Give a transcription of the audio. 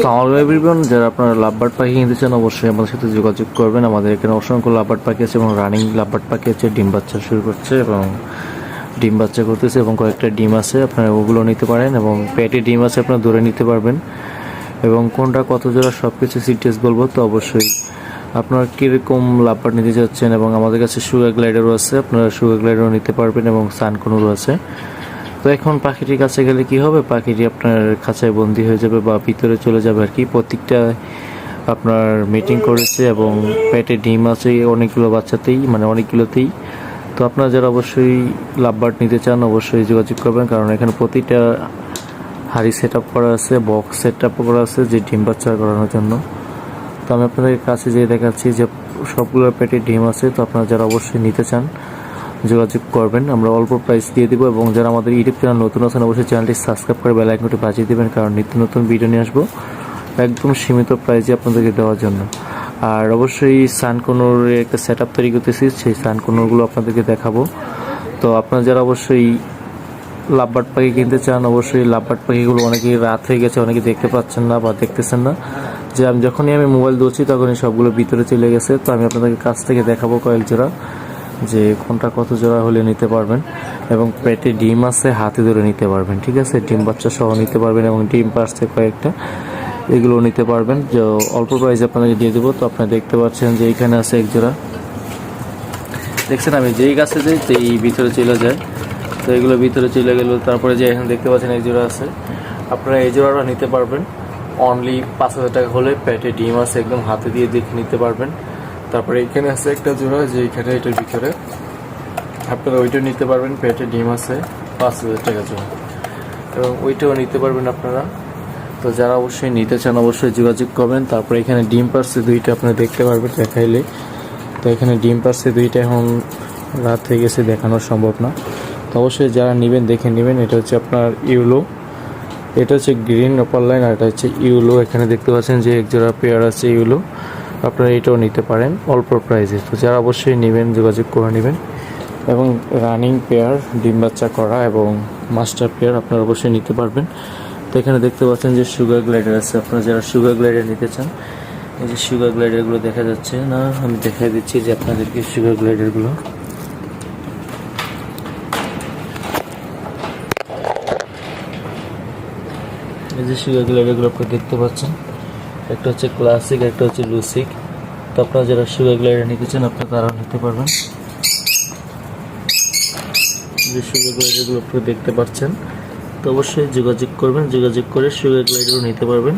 সালামালাইকুম যারা আপনারা লাভবার্ড পাখি কিনতে চান অবশ্যই আমাদের সাথে যোগাযোগ করবেন। আমাদের এখানে অসংখ্য লাভবার্ড পাখি আছে এবং রানিং লাভবার্ড পাখি আছে, ডিম বাচ্চা শুরু করছে এবং ডিম বাচ্চা করতেছে এবং কয়েকটা ডিম আছে, আপনারা ওগুলো নিতে পারেন এবং পেটে ডিম আছে আপনারা ধরে নিতে পারবেন। এবং কোনটা কত জোড়া সব কিছু সিটিএস বলব, তো অবশ্যই আপনারা কীরকম লাভবার্ড নিতে চাচ্ছেন এবং আমাদের কাছে সুগার গ্লাইডারও আছে, আপনারা সুগার গ্লাইডারও নিতে পারবেন এবং সানকনুরও আছে। তো এখন পাখিটির কাছে গেলে কি হবে? পাখিটি আপনার খাঁচায় বন্দি হয়ে যাবে বা ভিতরে চলে যাবে আর কি। প্রত্যেকটা আপনার মিটিং করেছে এবং পেটে ডিম আছে অনেকগুলো বাচ্চাতেই মানে অনেকগুলোতেই। তো আপনারা যারা অবশ্যই লাভবার্ড নিতে চান অবশ্যই যোগাযোগ করবেন, কারণ এখানে প্রতিটা হাড়ি সেট আপ করা আছে বক্স সেট আপ করা আছে, যে ডিম বাচ্চা করানোর জন্য। তো আমি আপনাদের কাছে যেয়ে দেখাচ্ছি যে সবগুলোর পেটে ডিম আছে, তো আপনারা যারা অবশ্যই নিতে চান যোগাযোগ করবেন। আমরা অল্প প্রাইস দিয়ে দেবো এবং যারা আমাদের ইউটিউব চ্যানেল নতুন আছেন, অবশ্যই চ্যানেলটি সাবস্ক্রাইব করে বেল আইকনটি বাজিয়ে দেবেন, কারণ নিত্য নতুন ভিডিও নিয়ে আসব একদম সীমিত প্রাইসে আপনাদেরকে দেওয়ার জন্য। আর অবশ্যই সানকোনোর একটা সেট আপ তৈরি করতেছি, সেই সানকোনোরগুলো আপনাদেরকে দেখাবো। তো আপনারা যারা অবশ্যই লাভবার্ড পাখি কিনতে চান, অবশ্যই লাভবার্ড পাখিগুলো অনেকেই রাত হয়ে গেছে, অনেকে দেখতে পাচ্ছেন না বা দেখতেছেন না। যে আমি যখনই আমি মোবাইল ধরছি, তখনই সবগুলো ভিতরে চলে গেছে। তো আমি আপনাদেরকে কাছ থেকে দেখাবো কয়েক জোড়া যে কোনটা কত জোড়া হলে নিতে পারবেন এবং পেটে ডিম আছে, হাতে ধরে নিতে পারবেন, ঠিক আছে? ডিম বাচ্চা সহ নিতে পারবেন এবং ডিম পারছে কয়েকটা, এগুলো নিতে পারবেন। যে অল্প প্রাইসে আপনাকে দিয়ে দেবো। তো আপনারা দেখতে পাচ্ছেন যে এখানে আছে এক জোড়া। দেখছেন আমি যেই গাছে যাই, সেই ভিতরে চলে যায়। তো এগুলো ভিতরে চলে গেল, তারপরে যে এখানে দেখতে পাচ্ছেন এই জোড়া আছে। আপনারা এই জোড়াটা নিতে পারবেন। অনলি পাঁচ হাজার টাকা হলে পেটে ডিম আছে, একদম হাতে দিয়ে দেখে নিতে পারবেন। তারপরে এখানে আছে একটা জোড়া যে এখানে এটার ভিতরে। আপনারা ওইটাও নিতে পারবেন, পেটে ডিম আছে, পাঁচ হাজার টাকা জোড়া। এবং ওইটাও নিতে পারবেন আপনারা। তো যারা অবশ্যই নিতে চান, অবশ্যই যোগাযোগ করবেন। তারপরে এখানে ডিম পার্সে দুইটা, আপনারা দেখতে পারবেন, দেখাইলে। তো এখানে ডিম পার্সে দুইটা, এখন রাত হয়ে গেছে, দেখানো সম্ভব না। তো অবশ্যই যারা নেবেন, দেখে নেবেন। এটা হচ্ছে আপনার ইউলো। এটা হচ্ছে গ্রিন অপার লাইন, আর এটা হচ্ছে ইউলো। এখানে দেখতে পাচ্ছেন যে এক জোড়া পেয়ার আছে ইউলো। আপনারা এটাও নিতে পারেন, অল্প প্রাইসে তো যারা অবশ্যই নেবেন, যোগাযোগ করে নেবেন। এবং রানিং পেয়ার ডিম বাচ্চা করা এবং মাস্টার পেয়ার আপনারা অবশ্যই নিতে পারবেন। তো এখানে দেখতে পাচ্ছেন যে সুগার গ্লাইডার আছে। আপনারা যারা সুগার গ্লাইডার নিতে চান, এই যে সুগার গ্লাইডারগুলো দেখা যাচ্ছে না, আমি দেখাই দিচ্ছি যে আপনাদেরকে সুগার গ্লাইডারগুলো এই যে সুগার গ্লাইডারগুলো আপনারা দেখতে পাচ্ছেন। একটা হচ্ছে ক্লাসিক একটা হচ্ছে লুসিক তো আপনারা যারা সুগার গ্লাইডার নিতে চান, আপনারা তারাও নিতে পারবেন। যে সুগার গ্লাইডারগুলো আপনি দেখতে পাচ্ছেন, তো অবশ্যই যোগাযোগ করবেন। যোগাযোগ করে সুগার গ্লাইডারও নিতে পারবেন।